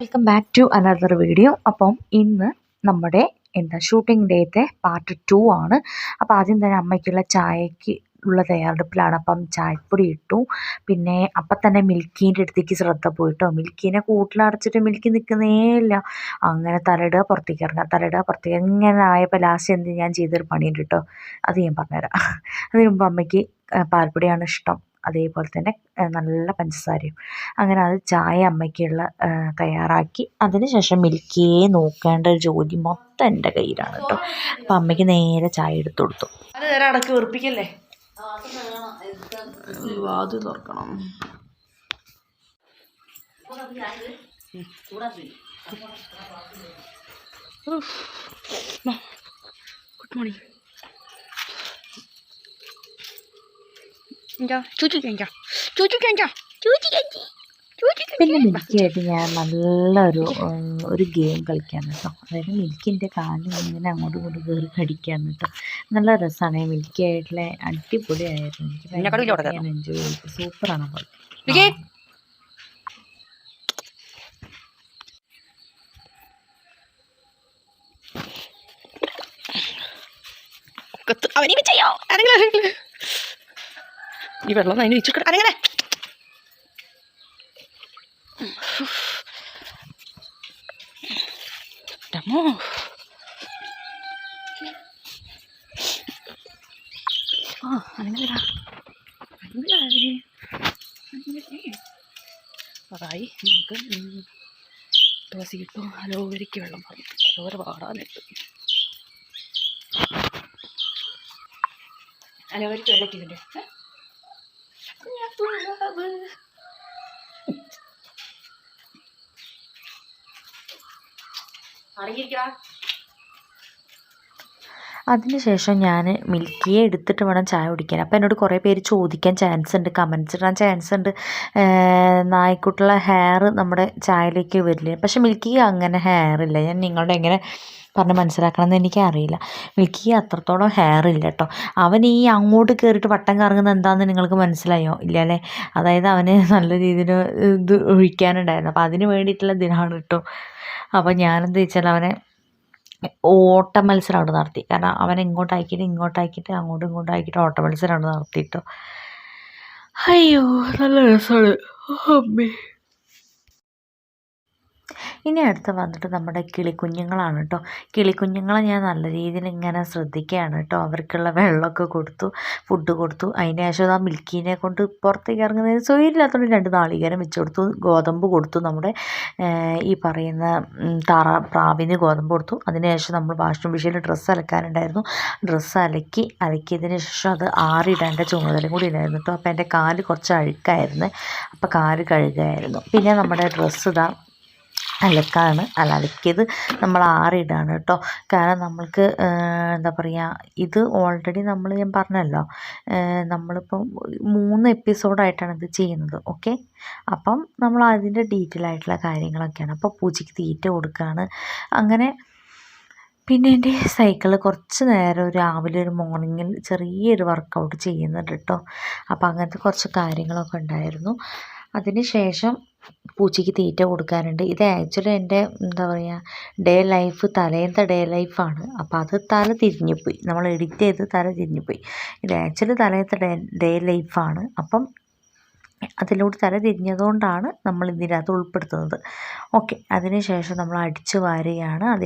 Welcome back to another video അപ്പം ഇന്ന് നമ്മുടെ എന്താ ഷൂട്ടിംഗ് ഡേത്തെ പാർട്ട് ടു ആണ്. അപ്പോൾ ആദ്യം തന്നെ അമ്മയ്ക്കുള്ള ചായക്ക് ഉള്ള തയ്യാറെടുപ്പിലാണ്. അപ്പം ചായപ്പൊടി ഇട്ടു. പിന്നെ അപ്പം തന്നെ മിൽക്കീന്റെ അടുത്തേക്ക് ശ്രദ്ധ പോയിട്ടോ. മിൽക്കീനെ കൂട്ടിലടച്ചിട്ട് മിൽക്കി നിൽക്കുന്നേ ഇല്ല. അങ്ങനെ തലയിടുക പുറത്തേക്ക് ഇറങ്ങുക തലയിടുക പുറത്തേക്ക് ഇങ്ങനെ ആയപ്പോൾ ലാസ്റ്റ് എന്ത് ഞാൻ ചെയ്തൊരു പണിയുണ്ട് കേട്ടോ. അത് ഞാൻ പറഞ്ഞുതരാം. അതിന് മുമ്പ് അമ്മയ്ക്ക് പാൽപ്പൊടിയാണ് ഇഷ്ടം. അതേപോലെ തന്നെ നല്ല പഞ്ചസാരയും. അങ്ങനെ അത് ചായ അമ്മയ്ക്കുള്ള തയ്യാറാക്കി. അതിനുശേഷം മിൽക്കിയെ നോക്കേണ്ട ഒരു ജോലി മൊത്തം എന്റെ കയ്യിലാണ് കേട്ടോ. അപ്പം അമ്മയ്ക്ക് നേരെ ചായ എടുത്തു കൊടുത്തു. അത് നേരെ അടക്കി ഉറപ്പിക്കല്ലേ? വാത് തുറക്കണം. Good morning. എന്താ ചൂച്ചു ചേഞ്ചാ ചൂച്ചു ചേഞ്ചാ ചൂച്ചു കഴിഞ്ഞി പിന്നെ മിൽക്കിയായിട്ട് ഞാൻ നല്ലൊരു ഒരു ഗെയിം കളിക്കാൻ കേട്ടോ അതായത് മിൽക്കിന്റെ കാലിൽ ഇങ്ങനെ അങ്ങോട്ടും ഇങ്ങോട്ടും കയറി കടിക്കാൻ കേട്ടോ നല്ല രസമാണ് മിൽക്കി ആയിട്ടുള്ള അടിപൊളിയായിരുന്നു. എനിക്ക് ഞാൻ എൻജോയ് ചെയ്തു. സൂപ്പറാണ് അപ്പോൾ. അവനെ ചെയ്യോ ആരെങ്കിലും. ഈ വെള്ളം അതിന് വെച്ചിട്ട് അനങ്ങനെ അതായി നമുക്ക് തുളസി കിട്ടും. അലോവരയ്ക്ക് വെള്ളം പറഞ്ഞു അലോവര പാടാനിട്ടു അലോവരയ്ക്ക് വെള്ളക്കില്ലേ അതിനുശേഷം ഞാൻ മിൽക്കിയെ എടുത്തിട്ട് വേണം ചായ കുടിക്കാൻ. അപ്പോൾ എന്നോട് കുറേ പേര് ചോദിക്കാൻ ചാൻസ് ഉണ്ട് കമൻസ് ഇടാൻ ചാൻസ് ഉണ്ട്. നായ്ക്കുട്ടിയുള്ള ഹെയർ നമ്മുടെ ചായയിലേക്ക് വരില്ല? പക്ഷേ മിൽക്കിക്ക് അങ്ങനെ ഹെയർ ഇല്ല. ഞാൻ നിങ്ങളുടെ എങ്ങനെ പറഞ്ഞ് മനസ്സിലാക്കണം എന്ന് എനിക്കറിയില്ല. മിൽക്കി അത്രത്തോളം ഹെയർ ഇല്ല കേട്ടോ അവൻ ഈ അങ്ങോട്ട് കയറിയിട്ട് വട്ടം കറങ്ങുന്നത് എന്താണെന്ന് നിങ്ങൾക്ക് മനസ്സിലായോ? ഇല്ല അല്ലേ അതായത് അവന് നല്ല രീതിയിൽ ഇത് ഒഴിക്കാനുണ്ടായിരുന്നു. അപ്പോൾ അതിന് വേണ്ടിയിട്ടുള്ള ദിനമാണ് കേട്ടോ അപ്പോൾ ഞാനെന്താ വെച്ചാൽ അവനെ ഓട്ട മത്സരം അവിടെ നടത്തി. കാരണം അവൻ ഇങ്ങോട്ടാക്കിയിട്ട് ഇങ്ങോട്ടാക്കിയിട്ട് അങ്ങോട്ടും ഇങ്ങോട്ടും ആക്കിയിട്ട് ഓട്ട മത്സരം അവിടെ നടത്തിയിട്ടോ അയ്യോ നല്ല രസമാണ് അമ്മേ. ഇനി അടുത്ത് വന്നിട്ട് നമ്മുടെ കിളിക്കുഞ്ഞുങ്ങളാണ് കേട്ടോ കിളിക്കുഞ്ഞുങ്ങളെ ഞാൻ നല്ല രീതിയിൽ ഇങ്ങനെ ശ്രദ്ധിക്കുകയാണ് കേട്ടോ അവർക്കുള്ള വെള്ളമൊക്കെ കൊടുത്തു ഫുഡ് കൊടുത്തു. അതിന് ശേഷം ആ മിൽക്കീനെ കൊണ്ട് പുറത്തേക്ക് ഇറങ്ങുന്നതിന് സൗകര്യമില്ലാത്തതുകൊണ്ട് രണ്ട് നാളികേരം വെച്ച് കൊടുത്തു. ഗോതമ്പ് കൊടുത്തു നമ്മുടെ ഈ പറയുന്ന താറ പ്രാവിന് ഗോതമ്പ് കൊടുത്തു. അതിന് ശേഷം നമ്മൾ വാഷിംഗ് മെഷീനിൽ ഡ്രസ്സ് അലക്കാനുണ്ടായിരുന്നു. ഡ്രസ്സ് അലക്കി അലക്കിയതിന് ശേഷം അത് ആറിടേണ്ട ചുമതലയും കൂടി ഉണ്ടായിരുന്നു കേട്ടോ അപ്പോൾ എന്റെ കാൽ കുറച്ച് അഴുക്കായിരുന്നു. അപ്പോൾ കാൽ കഴുകുകയായിരുന്നു പിന്നെ നമ്മുടെ ഡ്രസ്സ് ഇതാ അലക്കാണ്. അല്ല അലക്കിയത് നമ്മൾ ആറിയിടാണ് കേട്ടോ. കാരണം നമ്മൾക്ക് എന്താ പറയുക ഇത് ഓൾറെഡി നമ്മൾ ഞാൻ പറഞ്ഞല്ലോ നമ്മളിപ്പം മൂന്ന് എപ്പിസോഡായിട്ടാണ് ഇത് ചെയ്യുന്നത് ഓക്കെ അപ്പം നമ്മൾ അതിന്റെ ഡീറ്റെയിൽ ആയിട്ടുള്ള കാര്യങ്ങളൊക്കെയാണ്. അപ്പോൾ പൂച്ചയ്ക്ക് തീറ്റ കൊടുക്കുകയാണ്. അങ്ങനെ പിന്നെ എന്റെ സൈക്കിൾ കുറച്ച് നേരം രാവിലെ ഒരു മോർണിംഗിൽ ചെറിയൊരു വർക്കൗട്ട് ചെയ്യുന്നുണ്ട് കേട്ടോ. അപ്പോൾ അങ്ങനത്തെ കുറച്ച് കാര്യങ്ങളൊക്കെ ഉണ്ടായിരുന്നു. അതിന് ശേഷം പൂച്ചയ്ക്ക് തീറ്റ കൊടുക്കാറുണ്ട്. ഇത് ആക്ച്വലി എന്റെ എന്താ പറയുക ഡേ ലൈഫ് തലേന്നത്തെ ഡേ ലൈഫാണ് അപ്പോൾ അത് തല തിരിഞ്ഞുപോയി. നമ്മൾ എഡിറ്റ് ചെയ്ത് തല തിരിഞ്ഞുപോയി. ഇത് ആക്ച്വലി തലേന്നത്തെ ഡേ ഡേ ലൈഫാണ് അപ്പം അതിലൂടെ തല തിരിഞ്ഞതുകൊണ്ടാണ് നമ്മൾ ഇതിനകത്ത് ഉൾപ്പെടുത്തുന്നത്. ഓക്കെ. അതിനുശേഷം നമ്മൾ അടിച്ചു വാരുകയാണ്. അതേ